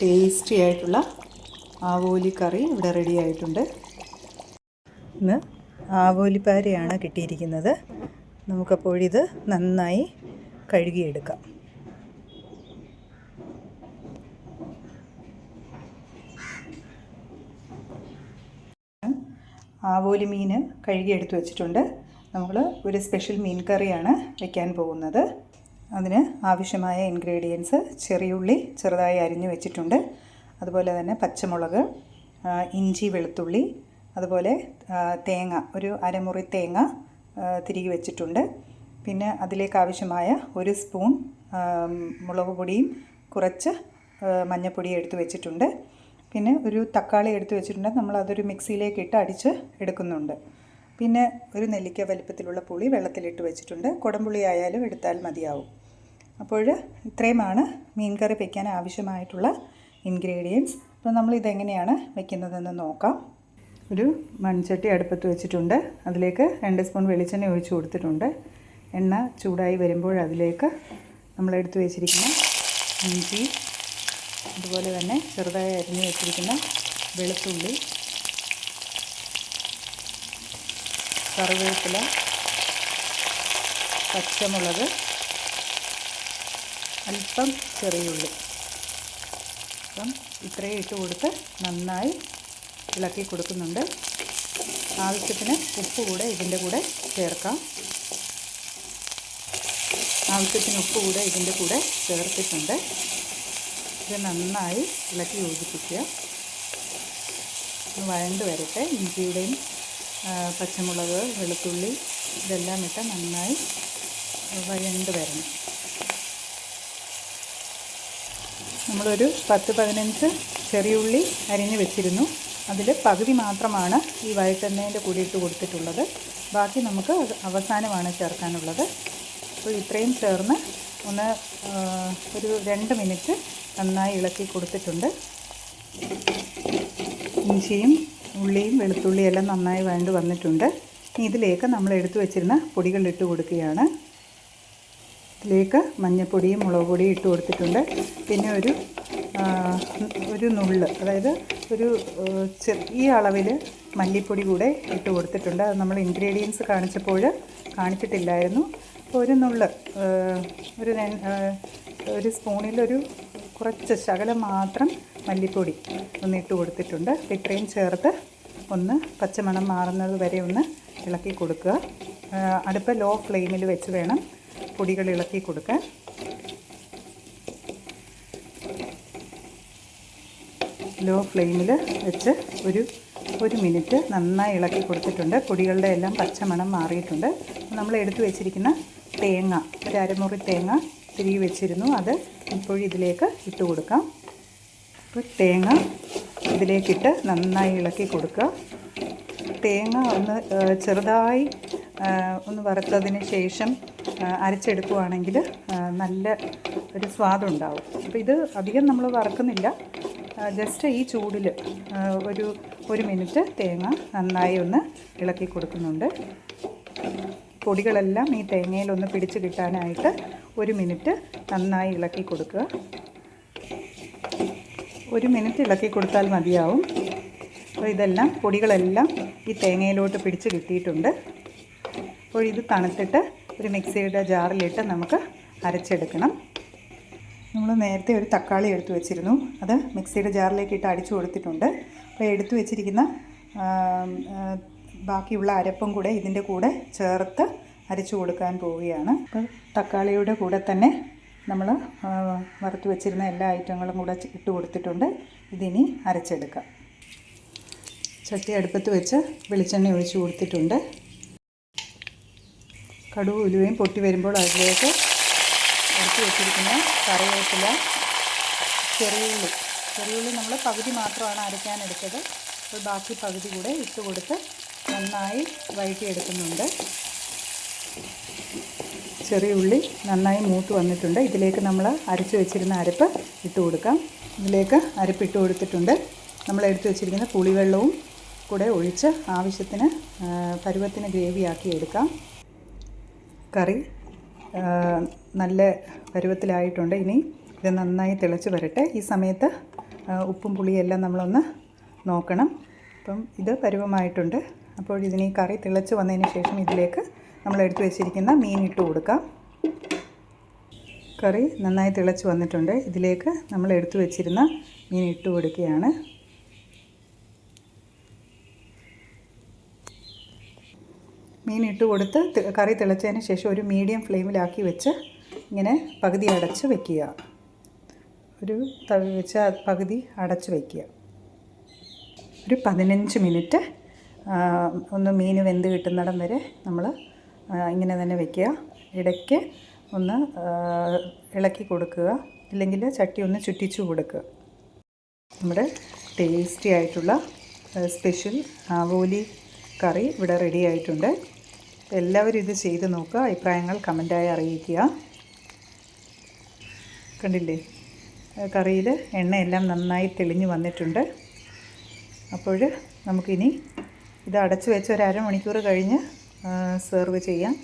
Tasty ആയിട്ടുള്ള ആവോലി കറി ഇവിടെ ready ആയിട്ടുണ്ട്. ഇന്ന് ആവോലിപ്പാരയാണ് കിട്ടിയിരിക്കുന്നത്. നമുക്കപ്പോൾ ഇത് നന്നായി കഴുകിയെടുക്കാം. ആവോലി മീൻ കഴുകിയെടുത്ത് വെച്ചിട്ടുണ്ട്. നമ്മൾ ഒരു സ്പെഷ്യൽ മീൻ കറിയാണ് വെക്കാൻ പോകുന്നത്. അതിന് ആവശ്യമായ ഇൻഗ്രീഡിയൻസ് ചെറിയുള്ളി ചെറുതായി അരിഞ്ഞു വെച്ചിട്ടുണ്ട്. അതുപോലെ തന്നെ പച്ചമുളക് ഇഞ്ചി വെളുത്തുള്ളി അതുപോലെ തേങ്ങ ഒരു അരമുറി തേങ്ങ തിരികെ വെച്ചിട്ടുണ്ട്. പിന്നെ അതിലേക്ക് ആവശ്യമായ ഒരു സ്പൂൺ മുളക് പൊടിയും കുറച്ച് മഞ്ഞൾപ്പൊടിയും എടുത്ത് വെച്ചിട്ടുണ്ട്. പിന്നെ ഒരു തക്കാളി എടുത്തു വെച്ചിട്ടുണ്ട്. നമ്മൾ അതൊരു മിക്സിയിലേക്ക് ഇട്ട് അടിച്ച് എടുക്കുന്നുണ്ട്. പിന്നെ ഒരു നെല്ലിക്ക വലിപ്പത്തിലുള്ള പുളി വെള്ളത്തിലിട്ട് വെച്ചിട്ടുണ്ട്. കുടംപുളി ആയാലും എടുത്താൽ മതിയാവും. അപ്പോൾ ഇത്രയുമാണ് മീൻ കറി വയ്ക്കാൻ ആവശ്യമായിട്ടുള്ള ഇൻഗ്രീഡിയൻസ് അപ്പോൾ നമ്മൾ ഇതെങ്ങനെയാണ് വെക്കുന്നതെന്ന് നോക്കാം. ഒരു മൺചട്ടി അടുപ്പത്ത് വെച്ചിട്ടുണ്ട്. അതിലേക്ക് രണ്ട് സ്പൂൺ വെളിച്ചെണ്ണ ഒഴിച്ച് കൊടുത്തിട്ടുണ്ട്. എണ്ണ ചൂടായി വരുമ്പോൾ അതിലേക്ക് നമ്മൾ എടുത്തു വെച്ചിരിക്കുന്ന ഇഞ്ചി അതുപോലെ തന്നെ ചെറുതായി അരിഞ്ഞ് വെച്ചിരിക്കുന്ന വെളുത്തുള്ളി കറിവേപ്പില പച്ചമുളക് അല്പം ചെറിയുള്ളി അപ്പം ഇത്രയും ഇട്ട് കൊടുത്ത് നന്നായി ഇളക്കി കൊടുക്കുന്നുണ്ട്. ആവശ്യത്തിന് ഉപ്പ് കൂടെ ഇതിന്റെ കൂടെ ചേർക്കാം. ആവശ്യത്തിന് ഉപ്പ് കൂടെ ഇതിന്റെ കൂടെ ചേർത്തിട്ടുണ്ട്. ഇത് നന്നായി ഇളക്കി യോജിപ്പിക്കുക. വഴണ്ട് വരട്ടെ. ഇഞ്ചിയുടെയും പച്ചമുളക് വെളുത്തുള്ളി ഇതെല്ലാം ഇട്ട് നന്നായി വഴണ്ട് വരണം. നമ്മളൊരു പത്ത് പതിനഞ്ച് ചെറിയുള്ളി അരിഞ്ഞ് വെച്ചിരുന്നു. അതിൽ പകുതി മാത്രമാണ് ഈ വഴറ്റെണ്ണേന്റെ കൂടി ഇട്ട് കൊടുത്തിട്ടുള്ളത്. ബാക്കി നമുക്ക് അവസാനമാണ് ചേർക്കാനുള്ളത്. അപ്പോൾ ഇത്രയും ചേർന്ന് ഒന്ന് ഒരു രണ്ട് മിനിറ്റ് നന്നായി ഇളക്കി കൊടുത്തിട്ടുണ്ട്. ഇഞ്ചിയും ഉള്ളിയും വെളുത്തുള്ളിയും എല്ലാം നന്നായി വേണ്ടി വന്നിട്ടുണ്ട്. ഇതിലേക്ക് നമ്മൾ എടുത്തു വെച്ചിരുന്ന പൊടികളിട്ട് കൊടുക്കുകയാണ്. ഇതിലേക്ക് മഞ്ഞൾപ്പൊടിയും മുളക് പൊടിയും ഇട്ട് കൊടുത്തിട്ടുണ്ട്. പിന്നെ ഒരു ഒരു നുള്ള് അതായത് ഒരു ചെറിയ അളവിൽ മല്ലിപ്പൊടി കൂടെ ഇട്ട് കൊടുത്തിട്ടുണ്ട്. അത് നമ്മൾ ഇൻഗ്രീഡിയൻസ് കാണിച്ചപ്പോൾ കാണിച്ചിട്ടില്ലായിരുന്നു. അപ്പോൾ ഒരു നുള്ള് ഒരു ഒരു സ്പൂണിലൊരു കുറച്ച് ശകലം മാത്രം മല്ലിപ്പൊടി ഒന്ന് ഇട്ട് കൊടുത്തിട്ടുണ്ട്. ഇത്രയും ചേർത്ത് ഒന്ന് പച്ചമണം മാറുന്നത് വരെ ഒന്ന് ഇളക്കി കൊടുക്കുക. അടുപ്പ് ലോ ഫ്ലെയിമിൽ വെച്ച് വേണം പൊടികൾ ഇളക്കി കൊടുക്കാൻ. ലോ ഫ്ലെയിമിൽ വെച്ച് ഒരു ഒരു മിനിറ്റ് നന്നായി ഇളക്കി കൊടുത്തിട്ടുണ്ട്. പൊടികളുടെ എല്ലാം പച്ചമണം മാറിയിട്ടുണ്ട്. നമ്മൾ എടുത്തു വെച്ചിരിക്കുന്ന തേങ്ങ ഒരു അരമുറി തേങ്ങ തിരികെ വെച്ചിരുന്നു. അത് ഇപ്പോഴും ഇതിലേക്ക് ഇട്ട് കൊടുക്കാം. അപ്പോൾ തേങ്ങ ഇതിലേക്കിട്ട് നന്നായി ഇളക്കി കൊടുക്കുക. തേങ്ങ ഒന്ന് ചെറുതായി ഒന്ന് വറുത്തതിന് ശേഷം ആ, നല്ല ഒരു സ്വാദുണ്ടാവും. അപ്പോൾ ഇത് അധികം നമ്മൾ വറക്കുന്നില്ല. ജസ്റ്റ് ഈ ചൂടിൽ ഒരു ഒരു മിനിറ്റ് തേങ്ങ നന്നായി ഒന്ന് ഇളക്കി കൊടുക്കുന്നുണ്ട്. പൊടികളെല്ലാം ഈ തേങ്ങയിലൊന്ന് പിടിച്ച് കിട്ടാനായിട്ട് ഒരു മിനിറ്റ് നന്നായി ഇളക്കി കൊടുക്കുക. ഒരു മിനിറ്റ് ഇളക്കി കൊടുത്താൽ മതിയാവും. അപ്പോൾ ഇതെല്ലാം പൊടികളെല്ലാം ഈ തേങ്ങയിലോട്ട് പിടിച്ച് കിട്ടിയിട്ടുണ്ട്. അപ്പോൾ ഇത് തണുത്തിട്ട് ഒരു മിക്സിയുടെ ജാറിലിട്ട് നമുക്ക് അരച്ചെടുക്കണം. നമ്മൾ നേരത്തെ ഒരു തക്കാളി എടുത്തു വെച്ചിരുന്നു. അത് മിക്സിയുടെ ജാറിലേക്ക് ഇട്ട് അടിച്ചു കൊടുത്തിട്ടുണ്ട്. അപ്പോൾ എടുത്തു വെച്ചിരിക്കുന്ന ബാക്കിയുള്ള അരപ്പും കൂടെ ഇതിന്റെ കൂടെ ചേർത്ത് അരച്ചു കൊടുക്കാൻ പോവുകയാണ്. അപ്പോൾ തക്കാളിയുടെ കൂടെ തന്നെ നമ്മൾ വറുത്ത് വെച്ചിരുന്ന എല്ലാ ഐറ്റങ്ങളും കൂടെ ഇട്ട് കൊടുത്തിട്ടുണ്ട്. ഇതിനി അരച്ചെടുക്കാം. ചട്ടി അടുപ്പത്ത് വെച്ച് വെളിച്ചെണ്ണ ഒഴിച്ചു കൊടുത്തിട്ടുണ്ട്. കടുവ് ഉലുവയും പൊട്ടി വരുമ്പോൾ അതിലേക്ക് എടുത്ത് വെച്ചിരിക്കുന്ന കറിവേപ്പില ചെറിയുള്ളി. ചെറിയുള്ളി നമ്മൾ പകുതി മാത്രമാണ് അരയ്ക്കാൻ എടുത്തത് അപ്പോൾ ബാക്കി പകുതി കൂടെ ഇട്ട് കൊടുത്ത് നന്നായി വഴറ്റിയെടുക്കുന്നുണ്ട്. ചെറിയ ഉള്ളി നന്നായി മൂത്ത് വന്നിട്ടുണ്ട്. ഇതിലേക്ക് നമ്മൾ അരച്ച് വെച്ചിരുന്ന അരപ്പ് ഇട്ട് കൊടുക്കാം. ഇതിലേക്ക് അരപ്പ് ഇട്ട് കൊടുത്തിട്ടുണ്ട്. നമ്മൾ എടുത്തു വെച്ചിരിക്കുന്ന പുളിവെള്ളവും കൂടെ ഒഴിച്ച് ആവശ്യത്തിന് പരുവത്തിന് ഗ്രേവിയാക്കി എടുക്കാം. കറി നല്ല പരുവത്തിലായിട്ടുണ്ട്. ഇനി ഇത് നന്നായി തിളച്ച് വരട്ടെ. ഈ സമയത്ത് ഉപ്പും പുളിയെല്ലാം നമ്മളൊന്ന് നോക്കണം. അപ്പം ഇത് പരുവമായിട്ടുണ്ട്. അപ്പോൾ ഇതിന് ഈ കറി തിളച്ച് വന്നതിന് ശേഷം ഇതിലേക്ക് നമ്മൾ എടുത്തു വെച്ചിരിക്കുന്ന മീൻ ഇട്ട് കൊടുക്കാം. കറി നന്നായി തിളച്ച് വന്നിട്ടുണ്ട്. ഇതിലേക്ക് നമ്മൾ എടുത്തു വെച്ചിരുന്ന മീൻ ഇട്ട് കൊടുക്കുകയാണ്. മീൻ ഇട്ട് കൊടുത്ത് കറി തിളച്ചതിന് ശേഷം ഒരു മീഡിയം ഫ്ലെയിമിലാക്കി വെച്ച് ഇങ്ങനെ പകുതി അടച്ച് വെക്കുക. ഒരു തവി വെച്ച് പകുതി അടച്ച് വയ്ക്കുക ഒരു പതിനഞ്ച് മിനിറ്റ് ഒന്ന് മീൻ വെന്ത് കിട്ടുന്നിടം വരെ നമ്മൾ ഇങ്ങനെ തന്നെ വെക്കുക. ഇടയ്ക്ക് ഒന്ന് ഇളക്കി കൊടുക്കുക. ഇല്ലെങ്കിൽ ചട്ടി ഒന്ന് ചുറ്റിച്ചു കൊടുക്കുക. നമ്മുടെ ടേസ്റ്റി ആയിട്ടുള്ള സ്പെഷ്യൽ ആവോലി കറി ഇവിടെ റെഡി ആയിട്ടുണ്ട്. എല്ലാവരും ഇത് ചെയ്ത് നോക്കുക. അഭിപ്രായങ്ങൾ കമന്റായി അറിയിക്കുക. കണ്ടില്ലേ? കറിയിൽ എണ്ണയെല്ലാം നന്നായി തെളിഞ്ഞു വന്നിട്ടുണ്ട്. അപ്പോൾ നമുക്കിനി ഇത് അടച്ചു വെച്ച് ഒരു അരമണിക്കൂർ കഴിഞ്ഞ് സെർവ് ചെയ്യാം.